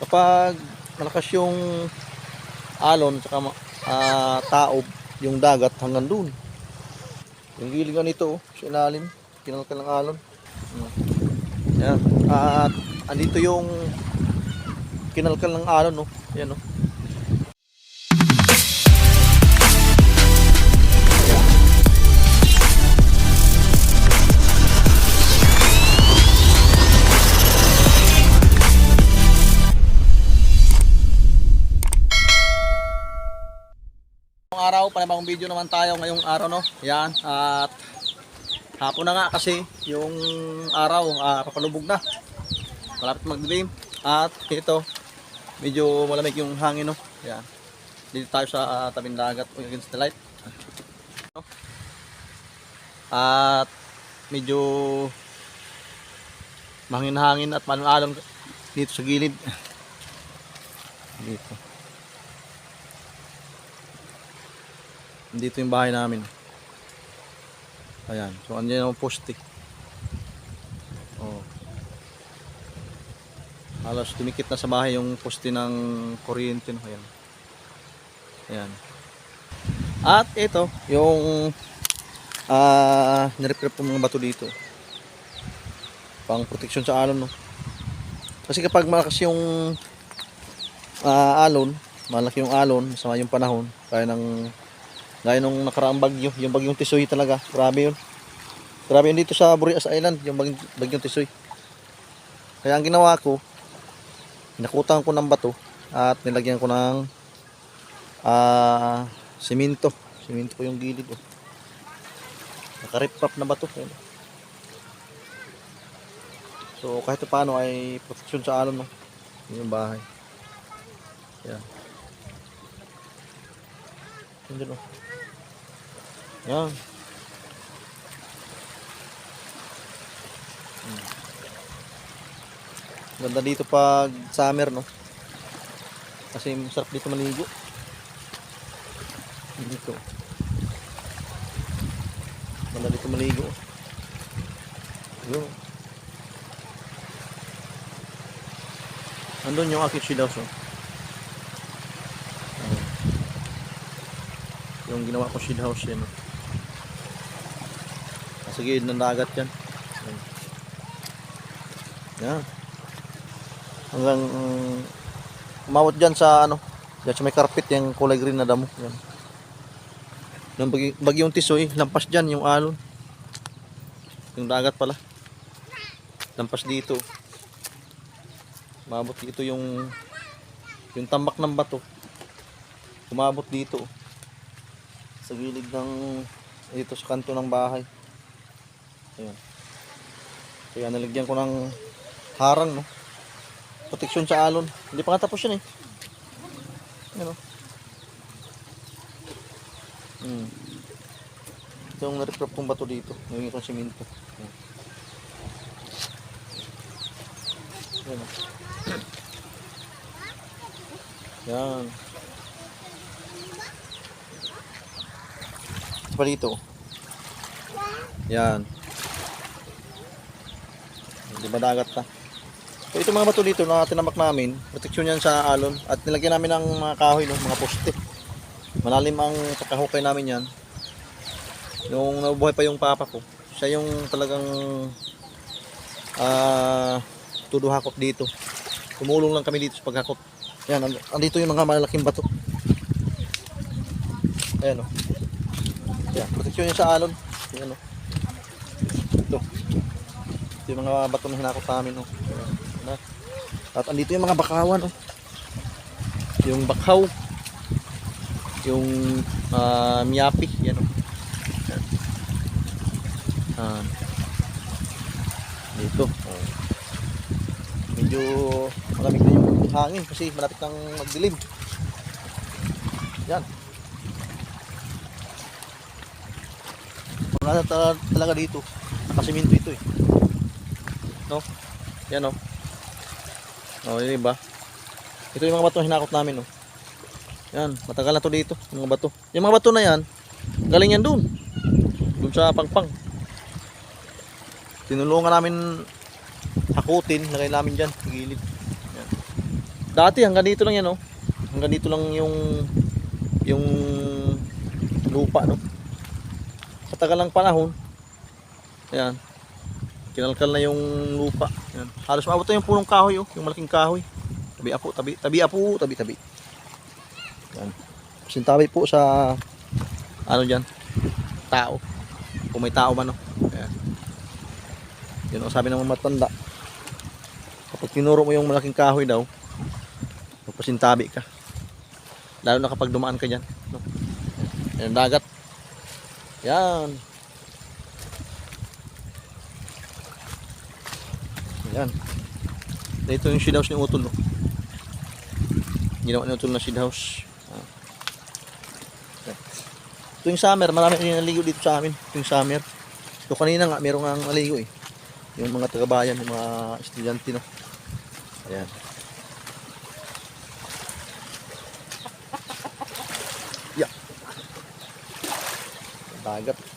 Kapag malakas yung alon saka uh, taob yung dagat hanggang dun. Yung gilid nga nito, oh, sa ilalim, ng alon. Yan. At andito yung kinalkal ng alon, no. Yan, no. Ngayong araw, panibagong video naman tayo ngayong araw, no. Yan. At hapon na nga kasi yung araw, ah, papalubog na. Malapit magdilim. At ito, medyo malamig yung hangin, no. Yan. Dito tayo sa ah, tabing dagat against the light. At medyo mahangin-hangin at malong dito sa gilid. Dito. Dito yung bahay namin. Ayan. So, andyan yung poste. Oh. Halos dumikit na sa bahay yung poste ng kuryente. No? Ayan. Ayan. At ito, yung ah nirep po mga bato dito. Pang protection sa alon, no? Kasi kapag malakas yung ah, alon, malaki yung alon, masama yung panahon, kaya ng Gaya nung nakaraang bagyo, yung bagyong Tisoy talaga. Grabe yun. Grabe yun dito sa Burias Island, yung bagyong, bagyong Tisoy. Kaya ang ginawa ko, nakutan ko ng bato at nilagyan ko ng ah simento. Simento ko yung gilid. Oh. Nakarip-rap na bato. So kahit paano ay protection sa alon. No? Yun yung bahay. Yan. Yan dun, oh. Yan. Hmm. Ganda dito pag summer, no? Kasi masarap dito maligo. Dito. Ganda dito maligo. Yun. Andun yung house, oh. Ayan. Yung ginawa ko shield house yan, oh. Ng dagat yan. Yan. Hanggang um, umabot dyan sa ano, dyan sa may carpet yung kulay green na damo. Yan. Nung bagi, bagyong tisoy, lampas dyan yung alon. Yung dagat pala. Lampas dito. Umabot dito yung yung tambak ng bato. Umabot dito. Sa gilid ng dito sa kanto ng bahay. Ayan. Kaya nalagyan ko ng harang, no? Proteksyon sa alon. Hindi pa nga tapos yun, eh. Ayan, oh. Hmm. Ito yung na-reprop kong bato dito. Yung itong simento. Ayan. Ayan, oh. Yan. Ito pa dito. Yan. Di ba dagat na? So ito mga bato dito na tinamak namin, proteksyon yan sa alon at nilagyan namin ng mga kahoy ng mga poste. Malalim ang pagkahukay namin yan. Nung nabubuhay pa yung papa ko, siya yung talagang ah tudo hakot dito. Tumulong lang kami dito sa paghakot. Yan, and- andito yung mga malalaking bato. Ayan o. Yan, proteksyon yan sa alon. Yan o. Ito. Yung mga bato na hinakot namin o. Ayan. At andito yung mga bakawan o. Yung bakhaw. Yung ah, miyapi. Yan o. Yan. Dito. Oh. Medyo malamig na yung hangin kasi malapit nang magdilim. Yan. Wala talaga dito. Nakasiminto ito eh. No? Yan oh. Oh, yun ba? Ito yung mga bato na hinakot namin oh. Yan, matagal na to dito, yung mga bato. Yung mga bato na yan, galing yan doon. Doon sa pangpang. Tinulungan namin hakutin, lagay namin dyan, sa gilid. Yan. Dati hanggang dito lang yan, oh. Hanggang dito lang yung yung lupa, no. Sa tagal ng panahon, ayan, kinalkal na yung lupa. Ayan. Halos maabot na yung punong kahoy, oh, yung malaking kahoy. Tabi apo, tabi, tabi apo, tabi, tabi. Ayan. Sintabi po sa ano diyan? Tao. Kung may tao man, no. Ayan. Yun ang sabi ng matanda. Kapag tinuro mo yung malaking kahoy daw, magpasintabi ka. Lalo na kapag dumaan ka dyan. No? Yan dagat. Yan. Yan. Ito yung shed house ni Utol. No? Ginawa ni Utol na shed house. Okay. Ito yung summer. Marami rin naligo dito sa amin. Ito yung summer. Ito kanina nga, meron nga naligo eh. Yung mga tagabayan, yung mga estudyante. No? Ayan. Yeah. Dagat.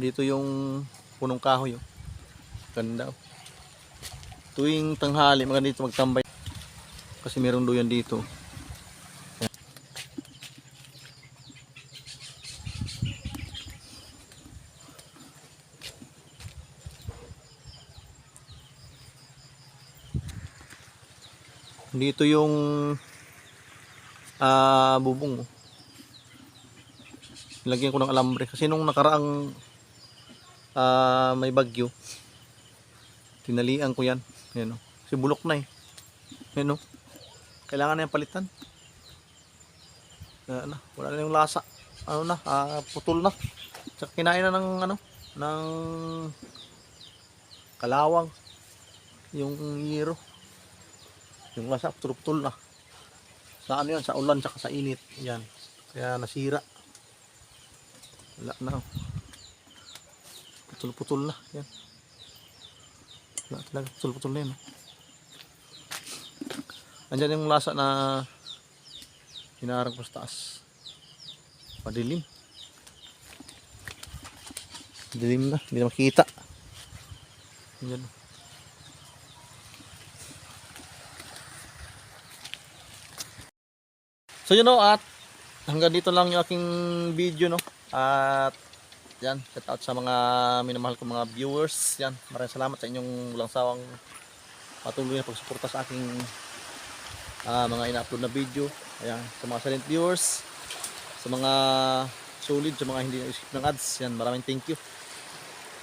Dito yung punong kahoy. Oh. Ganda. Oh. Tuwing tanghali, maganda dito magtambay. Kasi meron duyan dito. Dito yung ah bubong. oh. Lagyan ko ng alambre kasi nung nakaraang ah, may bagyo tinalian ko yan. Yan oh. Kasi bulok na eh. Yan oh. Kailangan na yung palitan. Wala na, wala na yung lasa. Ano na, ah, putol na. Tsaka kinain na ng ano, ng kalawang. Yung yero. Yung lasa, putol-putol na. Sa ano yan, sa ulan, tsaka sa init. Yan. Kaya nasira. Wala na. oh. Putol-putol na. Yan. Wala talaga, putol-putol na oh. Andyan yung lasa na hinarang ko sa taas. Madilim. Dilim na, hindi na makita. Andyan. So yun know, at hanggang dito lang yung aking video no. At yan, shout out sa mga minamahal ko mga viewers. Yan, maraming salamat sa inyong walang sawang patuloy na pagsuporta sa aking ah, mga ina-upload na video. Ayan, sa mga silent viewers, sa mga solid, sa mga hindi na-skip ng ads. Yan, maraming thank you.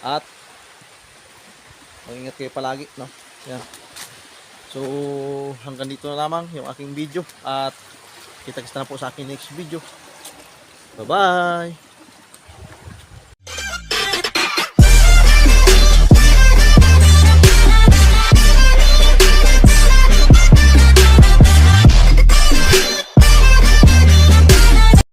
At mag-ingat kayo palagi, no? Yan. So, hanggang dito na lamang yung aking video at kita-kita na po sa aking next video. Bye-bye!